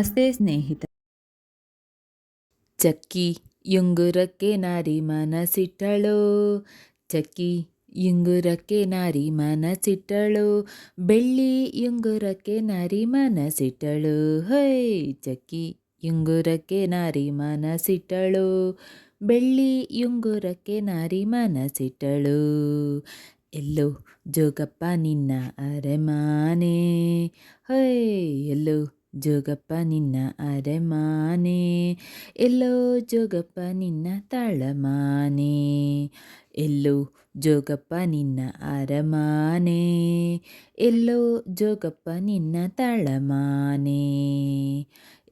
ನಮಸ್ತೆ ಸ್ನೇಹಿತ ಚಕ್ಕಿ ಯುಂಗುರಕ್ಕೆ ನಾರಿ ಮನಸಿಟ್ಟಳು. ಚಕ್ಕಿ ಯುಂಗುರಕ್ಕೆ ನಾರಿ ಮನಸಿಟ್ಟಳು. ಬೆಳ್ಳಿ ಯುಂಗುರಕ್ಕೆ ನಾರಿ ಮನಸಿಟ್ಟಳು. ಹೈ, ಚಕ್ಕಿ ಯುಂಗುರಕ್ಕೆ ನಾರಿ ಮನಸಿಟ್ಟಳು. ಬೆಳ್ಳಿ ಯುಂಗುರಕ್ಕೆ ನಾರಿ ಮನಸಿಟ್ಟಳು. ಎಲ್ಲೋ ಜೋಗಪ್ಪ ನಿನ್ನ ಅರೆಮಾನೆ. ಹೈ, ಎಲ್ಲೋ ಜೋಗಪ್ಪ ನಿನ್ನ ಅರೆಮಾನೆ, ಎಲ್ಲೋ ಜೋಗಪ್ಪ ನಿನ್ನ ತಳಮಾನೆ, ಎಲ್ಲೋ ಜೋಗಪ್ಪ ನಿನ್ನ ಅರಮಾನೆ, ಎಲ್ಲೋ ಜೋಗಪ್ಪ ನಿನ್ನ ತಳಮಾನೆ,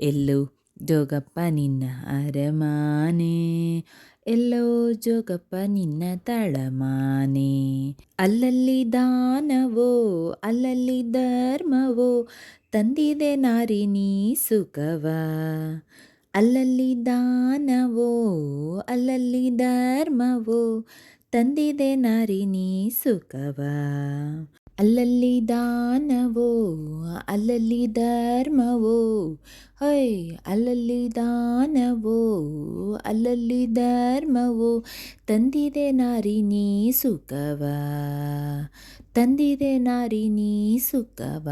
ಎಲ್ಲೋ ಜೋಗಪ್ಪ ನಿನ್ನ ಅರಮಾನೆ, ಎಲ್ಲೋ ಜೋಗಪ್ಪ ನಿನ್ನ ತಳಮಾನೆ. ಅಲ್ಲಲ್ಲಿ ದಾನವೋ, ಅಲ್ಲಲ್ಲಿ ಧರ್ಮವೋ ತಂದಿದೆ ನಾರಿ ನೀ ಸುಖವ. ಅಲ್ಲಲ್ಲಿ ದಾನವೋ, ಅಲ್ಲಲ್ಲಿ ಧರ್ಮವೋ, ತಂದಿದೆ ನಾರಿ ನೀ ಸುಖವ. ಅಲ್ಲಲ್ಲಿ ದಾನವೋ, ಅಲ್ಲಲ್ಲಿ ಧರ್ಮವೋ, ಹೈ, ಅಲ್ಲಲ್ಲಿ ದಾನವೋ, ಅಲ್ಲಲ್ಲಿ ಧರ್ಮವೋ, ತಂದಿದೆ ನಾರಿ ನೀ ಸುಖವ. ತಂದಿದೆ ನಾರಿ ನೀ ಸುಖವ.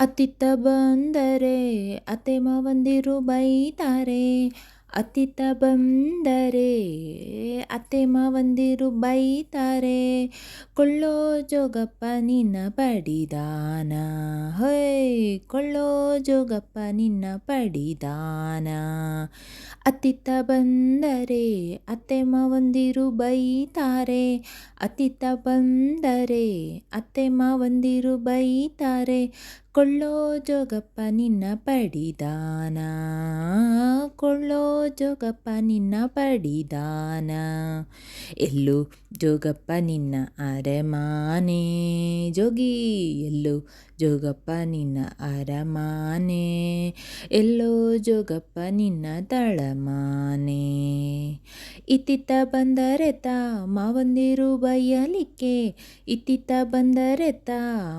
ಅತ್ತಿತ್ತ ಬಂದರೆ ಅತ್ತೆ ಮಾವಂದಿರು ಬೈತಾರೆ. ಅತ್ತಿತ್ತ ಬಂದರೆ ಅತ್ತೆ ಮಾವಂದಿರು ಬೈತಾರೆ. ಕೊಳ್ಳೋ ಜೋಗಪ್ಪ ನಿನ್ನ ಪಡಿದಾನ. ಹೊಯ್, ಕೊಳ್ಳೋ ಜೋಗಪ್ಪ ನಿನ್ನ ಪಡಿದಾನ. ಅತ್ತಿತ್ತ ಬಂದರೆ ಅತ್ತೆ ಮಾವಂದಿರು ಬೈತಾರೆ. ಅತ್ತಿತ್ತ ಬಂದರೆ ಅತ್ತೆ ಮಾವಂದಿರು ಬೈತಾರೆ. ಕೊಳ್ಳೋ ಜೋಗಪ್ಪ ನಿನ್ನ ಪಡಿದಾನ. ಕೊಳ್ಳೋ ಜೋಗಪ್ಪ ನಿನ್ನ ಪಡಿದಾನ. ಎಲ್ಲೋ ಜೋಗಪ್ಪ ನಿನ್ನ ಅರಮಾನೆ, ಜೋಗಿ, ಎಲ್ಲೋ ಜೋಗಪ್ಪ ನಿನ್ನ ಅರಮಾನೆ, ಎಲ್ಲೋ ಜೋಗಪ್ಪ ನಿನ್ನ ತಳಮಾನೆ. ಇತ್ತಿತ್ತ ಬಂದರೆತ ಮಾವಂದಿರು ಬೈಯಲಿಕ್ಕೆ ಇತ್ತಿತ್ತ ಬಂದರೆತ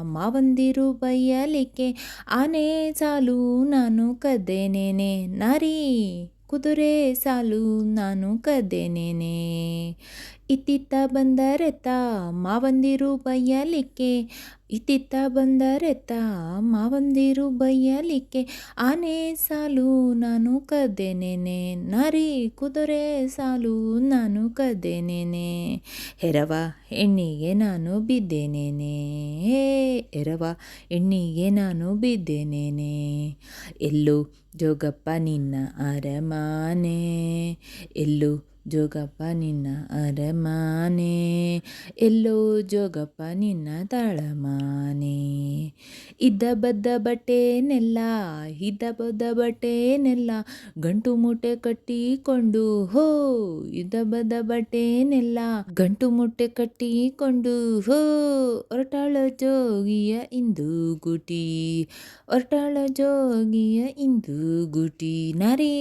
ಮಾವಂದಿರು ಬೈಯಲಿಕ್ಕೆ ಆನೆ ಸಾಲು ನಾನು ಕದ್ದೇನೇನೆ, ನಾರಿ ಕುದುರೆ ಸಾಲು ನಾನು ಕದ್ದೇನೇನೆ. ಇತ್ತಿತ್ತ ಬಂದರೆತ ಮಾವಂದಿರು ಬಯ್ಯಲಿಕ್ಕೆ, ಇತ್ತಿತ್ತ ಬಂದರೆತ ಮಾವಂದಿರು ಬಯ್ಯಲಿಕ್ಕೆ, ಆನೆ ಸಾಲು ನಾನು ಕದ್ದೆನೇನೆ, ನರಿ ಕುದುರೆ ಸಾಲು ನಾನು ಕದ್ದೆನೇನೆ ಹೆರವ ಎಣ್ಣಿಗೆ ನಾನು ಬಿದ್ದೇನೇನೆ, ಎರವ ಎಣ್ಣಿಗೆ ನಾನು ಬಿದ್ದೇನೇನೆ, ಎಲ್ಲೋ ಜೋಗಪ್ಪ ನಿನ್ನ ಅರಮಾನೆ, ಎಲ್ಲೋ ಜೋಗಪ್ಪ ನಿನ್ನ ಅರಮಾನೆ, ಎಲ್ಲೋ ಜೋಗಪ್ಪ ನಿನ್ನ ತಾಳಮಾನೆ. ಇದ್ದ ಬದ್ದ ಬಟ್ಟೆನೆಲ್ಲ ಇದ್ದ ಬದ್ದ ಬಟ್ಟೆನೆಲ್ಲ, ಗಂಟು ಮೂಟೆ ಕಟ್ಟಿಕೊಂಡು ಹೋ ಇದ್ದ ಬದ್ದ ಬಟ್ಟೆನೆಲ್ಲ, ಗಂಟು ಮೂಟೆ ಕಟ್ಟಿಕೊಂಡು ಹೋ. ಹೊರಟಾಳ ಜೋಗಿಯ ಇಂದು ಗುಟಿ, ಹೊರಟಾಳ ಜೋಗಿಯ ಇಂದು ಗುಟಿ. ನಾರೇ,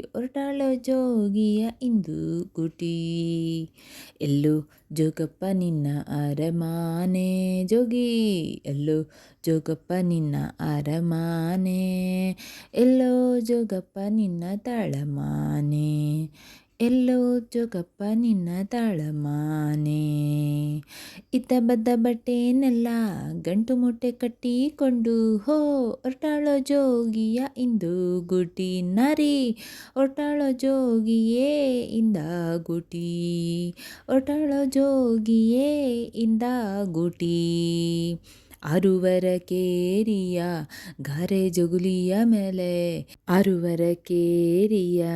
ಹೊರಟಾಳ ಜೋಗಿಯ ಇಂದು ಗುಟಿ ಎಲ್ಲೋ ಜೋಗಪ್ಪ ನಿನ್ನ ಅರಮಾನೆ. ಜೋಗಿ. ಎಲ್ಲೋ ಜೋಗಪ್ಪ ನಿನ್ನ ಅರಮಾನೆ. ಎಲ್ಲೋ ಜೋಗಪ್ಪ ನಿನ್ನ ತಾಳಮಾನೆ. ಎಲ್ಲೋ ಜೋಗಪ್ಪ ನಿನ್ನ ತಾಳಮಾನೆ. ಇತ್ತ ಬದ್ದ ಬಟ್ಟೆನೆಲ್ಲ ಗಂಟು ಮೂಟೆ ಕಟ್ಟಿಕೊಂಡು ಹೋ, ಹೊರಟಾಳೋ ಜೋಗಿಯ ಇಂದು ಗುಟಿ ನರಿ. ಹೊರಟಾಳೋ ಜೋಗಿಯೇ ಇಂದ ಗುಟಿ. ಹೊರಟಾಳೋ ಜೋಗಿಯೇ ಇಂದ ಗುಟಿ. ಆರುವರ ಕೇರಿಯ ಗಾರೆ ಜಗುಲಿಯ ಮೇಲೆ. ಅರುವರ ಕೇರಿಯ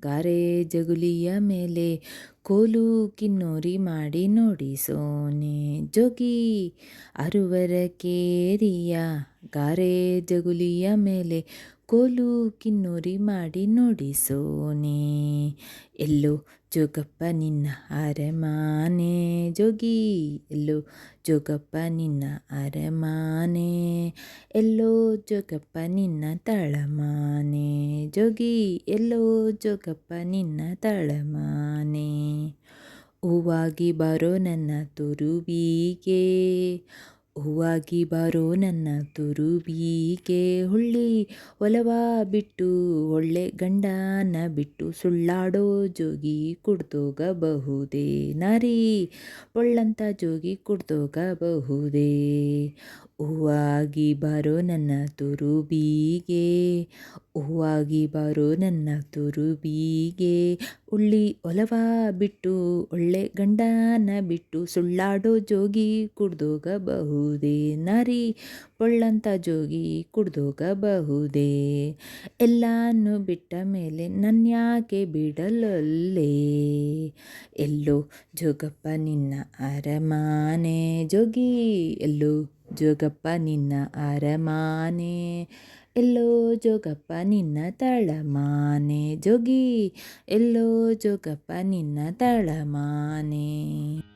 ಗಾರೆ ಜಗುಲಿಯ ಮೇಲೆ. ಕೋಲು ಕಿನ್ನೋರಿ ಮಾಡಿ ನೋಡಿ ಸೋನೆ ಜೋಗಿ. ಅರುವರ ಕೇರಿಯ ಗಾರೆ ಜಗುಲಿಯ ಮೇಲೆ. ಕೋಲು ಕಿನ್ನೋರಿ ಮಾಡಿ ನೋಡಿ ಸೋನೆ. ಎಲ್ಲೋ ಜೋಗಪ್ಪ ನಿನ್ನ ಅರಮಾನೆ. ಜೋಗಿ ಎಲ್ಲೋ ಜೋಗಪ್ಪ ನಿನ್ನ ಅರಮಾನೆ ಎಲ್ಲೋ ಜೋಗಪ್ಪ ನಿನ್ನ ತಳಮಾನೆ ಜೋಗಿ ಎಲ್ಲೋ ಜೋಗಪ್ಪ ನಿನ್ನ ತಳಮಾನೆ ಹೂವಾಗಿ ಬರೋ ನನ್ನ ತುರುವಿಗೆ ಹೂವಾಗಿ ಬಾರೋ ನನ್ನ ತುರುಬೀಗೆ ಹುಳ್ಳಿ ಒಲವ ಬಿಟ್ಟು ಒಳ್ಳೆ ಗಂಡನ ಬಿಟ್ಟು ಸುಳ್ಳಾಡೋ ಜೋಗಿ ಕುಡ್ದೋಗಬಹುದೇ? ನಾರಿ ಒಳ್ಳಂತ ಜೋಗಿ ಕುಡ್ದೋಗಬಹುದೇ? ಹೂವಾಗಿ ಬಾರೋ ನನ್ನ ತುರುಬೀಗೆ ಹೂವಾಗಿ ಬಾರೋ ನನ್ನ ತುರುಬೀಗೆ. ಉಳ್ಳಿ ಒಲವ ಬಿಟ್ಟು, ಒಳ್ಳೆ ಗಂಡನ ಬಿಟ್ಟು ಸುಳ್ಳಾಡೋ ಜೋಗಿ ಕುಡ್ದೋಗಬಹುದೇ ನರಿ? ಒಳ್ಳಂತ ಜೋಗಿ ಕುಡ್ದೋಗಬಹುದೇ? ಎಲ್ಲಾನು ಬಿಟ್ಟ ಮೇಲೆ ನನ್ನ ಯಾಕೆ ಬಿಡಲೊಲ್ಲೇ? ಎಲ್ಲೋ ಜೋಗಪ್ಪ ನಿನ್ನ ಅರಮಾನೆ. ಜೋಗಿ, ಎಲ್ಲೋ ಜೋಗಪ್ಪ ನಿನ್ನ ಅರಮಾನೆ. ಎಲ್ಲೋ ಜೋಗಪ್ಪ ನಿನ್ನ ತಳಮಾನೆ. ಜೋಗಿ ಎಲ್ಲೋ ಜೋಗಪ್ಪ ನಿನ್ನ ತಳಮಾನೆ.